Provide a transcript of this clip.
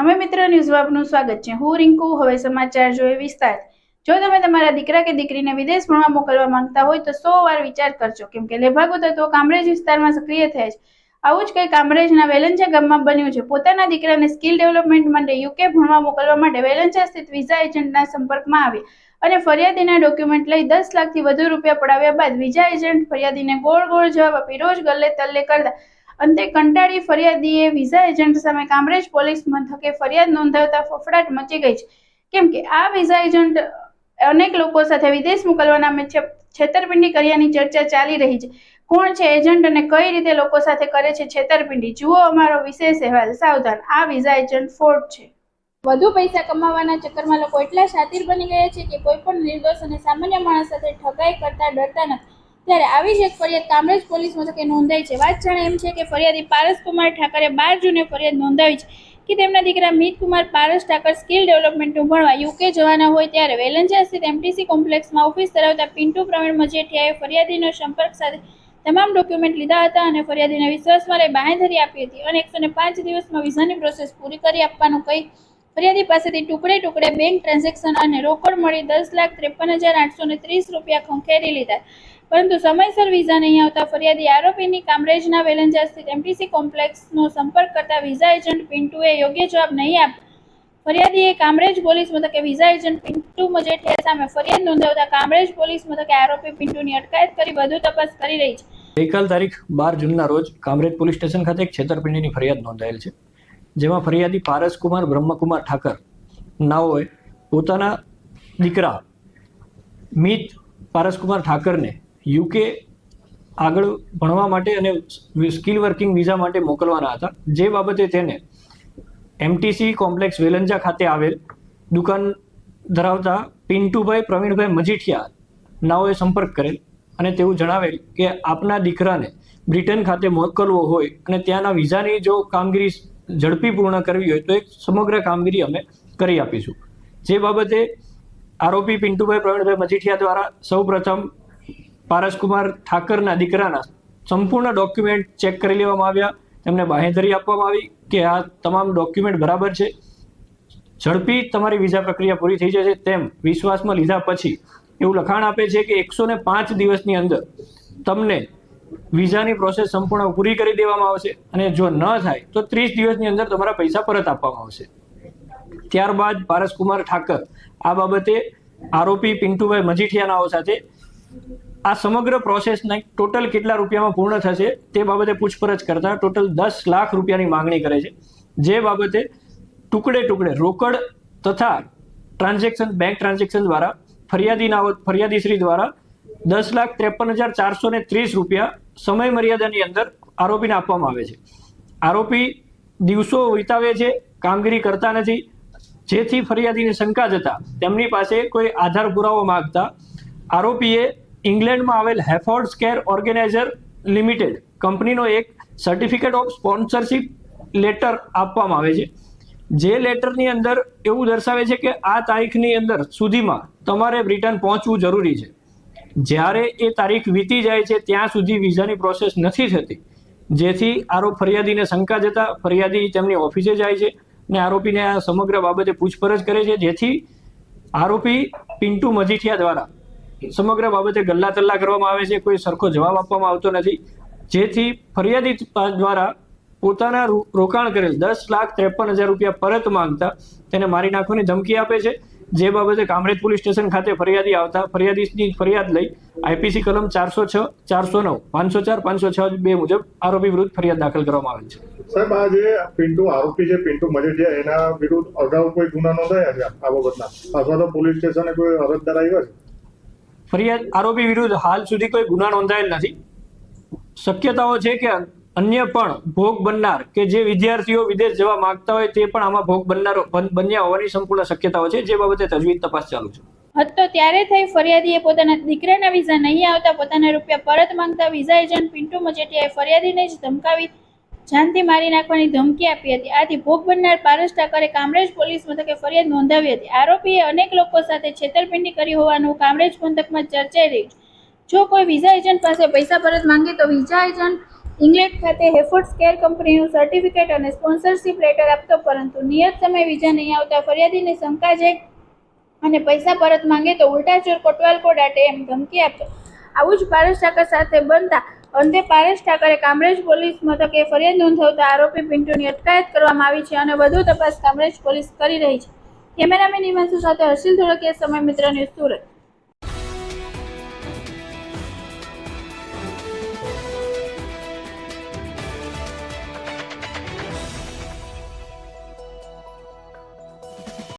સમય મિત્ર ન્યૂઝમાં આપનું સ્વાગત છે. હું રિંકુ, હવે સમાચાર જોઈએ વિસ્તાર. જો તમે તમારા દીકરા કે દીકરીને વિદેશ ભણવા મોકલવા માંગતા હોય તો સો વાર વિચાર કરજો. કેમ કે લેભાગુ તત્વો કામરેજ વિસ્તારમાં સક્રિય થયા છે. આવું જ કંઈ કામરેજના વેલંચા ગામમાં બન્યું છે. પોતાના દીકરાને સ્કિલ ડેવલપમેન્ટ માટે યુકે ભણવા મોકલવા માટે વેલેન્જા સ્થિત વિઝા એજન્ટના સંપર્કમાં આવી અને ફરિયાદીના ડોક્યુમેન્ટ લઈ દસ લાખથી વધુ રૂપિયા પડાવ્યા બાદ વિઝા એજન્ટ ફરિયાદીને ગોળ ગોળ જવાબ આપી રોજ ગલ્લે તલ્લે કરતા અંતે કંટાળી ફરિયાદીએ વિઝા એજન્ટ સામે કામરેજ પોલીસ મથકે ફરિયાદ નોંધાવતા ફફડાટ મચી ગઈ છે. કેમ કે આ વિઝા એજન્ટ અનેક લોકો સાથે વિદેશ મોકલવાના નામે છેતરપિંડી કર્યાની ચર્ચા ચાલી રહી છે. કોણ છે એજન્ટ અને કઈ રીતે લોકો સાથે કરે છે છેતરપિંડી? જુઓ અમારો વિશેષ અહેવાલ. સાવધાન, આ વિઝા એજન્ટ ફોર્ડ છે. વધુ પૈસા કમાવાના ચક્કરમાં લોકો એટલા શાતિર બની ગયા છે કે કોઈ પણ નિર્દોષ અને સામાન્ય માણસ સાથે ઠગાઈ કરતા ડરતા નથી. ત્યારે આવી જ એક ફરિયાદ કામરેજ પોલીસ મથકે નોંધાઈ છે. વાત જાણે એમ છે કે ફરિયાદી પારસકુમાર ઠાકરે બાર જૂને ફરિયાદ નોંધાવી છે કે તેમના દીકરા મિતકુમાર પારસ ઠાકર સ્કિલ ડેવલપમેન્ટનું ભણવા યુકે જવાના હોય ત્યારે વેલંજા સ્થિત એમટીસી કોમ્પ્લેક્સમાં ઓફિસ ધરાવતા પિન્ટુ પ્રવીણ મજેઠિયાએ ફરિયાદીનો સંપર્ક સાથે તમામ ડોક્યુમેન્ટ લીધા હતા અને ફરિયાદીને વિશ્વાસમાં લઈ બાંહેધરી આપી હતી અને એકસો પાંચ દિવસમાં વિઝાની પ્રોસેસ પૂરી કરી આપવાનું કહી ફરિયાદી પાસેથી ટુકડે ટુકડે બેંક ટ્રાન્ઝેક્શન અને રોકડ મળી દસ લાખ ત્રેપન હજાર આઠસો ત્રીસ રૂપિયા ખંખેરી લીધા. પરંતુ સમયસર વિઝા નહીં આવતા ફરિયાદી આરોપીની કામરેજના વેલેન્જા સ્થિત એમટીસી કોમ્પ્લેક્સનો સંપર્ક કરતા વિઝા એજન્ટ પિન્ટુએ યોગ્ય જવાબ નહીં આપ્યો. ફરિયાદીએ કામરેજ પોલીસ મથકે વિઝા એજન્ટ પિન્ટુ મજેઠિયા સામે ફરિયાદ નોંધાવતા કામરેજ પોલીસ મથકે આરોપી પિન્ટુની અટકાયત કરી વધુ તપાસ કરી રહી છે. ગઈકાલ તારીખ બાર જૂનના રોજ કામરેજ પોલીસ સ્ટેશન ખાતે એક છેતરપિંડીની ફરિયાદ નોંધાયેલ છે, જેમાં ફરિયાદી પારસકુમાર બ્રહ્મકુમાર ઠાકર, નાઓએ પોતાના દીકરા મિત પારસકુમાર ઠાકરને યુકે આગળ ભણવા માટે અને સ્કિલ વર્કિંગ વિઝા માટે મોકલવાના હતા. જે બાબતે તેને એમટીસી કોમ્પ્લેક્સ વેલંજા ખાતે આવેલ દુકાન ધરાવતા પિન્ટુભાઈ પ્રવીણભાઈ મજીઠિયા નાઓએ સંપર્ક કરેલ અને તેવું જણાવેલ કે આપના દીકરાને બ્રિટન ખાતે મોકલવો હોય અને ત્યાંના વિઝાની જો કામગીરી ઝડપી પૂર્ણ કરવી હોય તો એક સમગ્ર કામગીરી અમે કરી આપીશું. જે બાબતે આરોપી પિન્ટુભાઈ પ્રવીણભાઈ મજીઠિયા દ્વારા સૌપ્રથમ પારસકુમાર ઠાકરના દીકરાના સંપૂર્ણ ડોક્યુમેન્ટ ચેક કરી લેવામાં આવ્યા. તેમને બાહેંધરી આપવામાં આવી કે આ તમામ ડોક્યુમેન્ટ બરાબર છે. ઝડપી તમારી વિઝા પ્રક્રિયા પૂરી થઈ જશે તેમ વિશ્વાસમાં લીધા પછી એવું લખાણ આપે છે કે એકસો ને પાંચ દિવસની અંદર તમને વિઝાની પ્રોસેસ સંપૂર્ણ પૂરી કરી દેવામાં આવશે અને જો ન થાય તો ત્રીસ દિવસની અંદર તમારા પૈસા પરત આપવામાં આવશે. ત્યારબાદ પારસકુમાર ઠાકર આ બાબતે આરોપી પિન્ટુભાઈ મજીઠિયાનાઓ સાથે આ સમગ્ર પ્રોસેસના ટોટલ કેટલા રૂપિયામાં પૂર્ણ થશે તે બાબતે પૂછપરછ કરતા ટોટલ દસ લાખ રૂપિયાની માંગણી કરે છે. જે બાબતે ટુકડે ટુકડે રોકડ તથા ટ્રાન્ઝેક્શન બેંક ટ્રાન્ઝેક્શન દ્વારા ફરિયાદીના ફરિયાદીશ્રી દ્વારા દસ લાખ ત્રેપન હજાર ચારસો ને ત્રીસ રૂપિયા સમય મર્યાદાની અંદર આરોપીને આપવામાં આવે છે. આરોપી દિવસો વિતાવે છે, કામગીરી કરતા નથી. જેથી ફરિયાદીની શંકા જતા તેમની પાસે કોઈ આધાર પુરાવો માંગતા આરોપીએ ઇંગ્લેન્ડમાં આવેલ હેફોર્ડ કેર ઓર્ગેનાઇઝર લિમિટેડ કંપનીનો એક સર્ટિફિકેટ ઓફ સ્પોન્સરશિપ લેટર આપવામાં આવે છે. જે લેટરની અંદર એવું દર્શાવે છે કે આ તારીખની અંદર સુધીમાં તમારે બ્રિટન પહોંચવું જરૂરી છે. જ્યારે એ તારીખ વીતી જાય છે, ત્યાં સુધી વિઝાની પ્રોસેસ નથી થતી. જેથી આરોપ ફરિયાદીને શંકા જતા ફરિયાદી તેમની ઓફિસે જાય છે અને આરોપીને આ સમગ્ર બાબતે પૂછપરછ કરે છે. જેથી આરોપી પિન્ટુ મજીઠિયા દ્વારા સમગ્ર બાબતે ગલ્લા તલ્લા કરવામાં આવે છે. કોઈ સરખો જવાબ આપવામાં આવતો નથી. જેથી ફરિયાદી દ્વારા પોતાના રોકાણ કરેલ દસ લાખ ત્રેપન હજાર રૂપિયા પરત માંગતા તેને મારી નાખવાની ધમકી આપે છે. જે બાબતે કામરેજ પોલીસ સ્ટેશન ખાતે ફરિયાદી આવતા, ફરિયાદીની ફરિયાદ લઈ આઈપીસી કલમ ચારસો છ, ચારસો નવ, પાંચસો ચાર, પાંચસો છ બે મુજબ આરોપી વિરુદ્ધ ફરિયાદ દાખલ કરવામાં આવેલ છે. સાહેબ, આ જે પિન્ટુ આરોપી છે, પિન્ટુ મજેઠિયા, એના વિરુદ્ધ અગાઉ કોઈ ગુના નોંધાયા છે આ બાબતના? અથવા તો પોલીસ સ્ટેશને કોઈ અરજદાર આવ્યા છે? ફરિયાદ આરોપી વિરુદ્ધ હાલ સુધી કોઈ ગુના નોંધાયેલ નથી. શક્યતાઓ છે કે અન્ય પણ ભોગ બનનાર કે જે વિદ્યાર્થીઓ વિદેશ જવા માંગતા હોય તે પણ આમાં ભોગ બનનાર બન્યા હોવાની સંપૂર્ણ શક્યતાઓ છે, જે બાબતે તજવીજ તપાસ ચાલુ છે. તો ત્યારે થઈ, ફરિયાદીએ પોતાના દીકરાના વિઝા નહીં આવતા, પોતાના રૂપિયા પરત માંગતા વિઝા એજન્ટ પિન્ટુ મજેટિયાએ ફરિયાદીને જ ધમકાવી જાનથી મારી નાખવાની ધમકી આપી હતી. આથી ભોગ બનનાર પારસ ઠાકરે કામરેજ પોલીસ મથકે ફરિયાદ નોંધાવી હતી. આરોપીએ અનેક લોકો સાથે છેતરપિંડી કરી હોવાનું કામરેજ પંથકમાં ચર્ચાઈ રહ્યું જો કોઈ વિઝા એજન્ટ પાસે પૈસા પરત માંગે તો વિઝા એજન્ટ ઇંગ્લેન્ડ ખાતે હેફોર્ડ કેર કંપનીનું સર્ટિફિકેટ અને સ્પોન્સરશિપ લેટર આપતો, પરંતુ નિયત સમય વિઝા નહીં આવતા ફરિયાદીને શંકા જાય અને પૈસા પરત માંગે તો ઉલટા ચોર કોટવાલ કોડાટે એમ ધમકી આપતો આવું જ પારસ ઠાકર સાથે બનતા અંતે પારેશ ઠાકરે કામરેજ પોલીસ મથકે ફરિયાદ નોંધાવતા આરોપી પિન્ટુની અટકાયત કરવામાં આવી છે અને વધુ તપાસ કામરેજ પોલીસ કરી રહી છે. કેમેરામેન હિમાંશુ સાથે હર્ષિલ ધોળકિયા સમય મિત્ર ન્યૂઝ સુરત.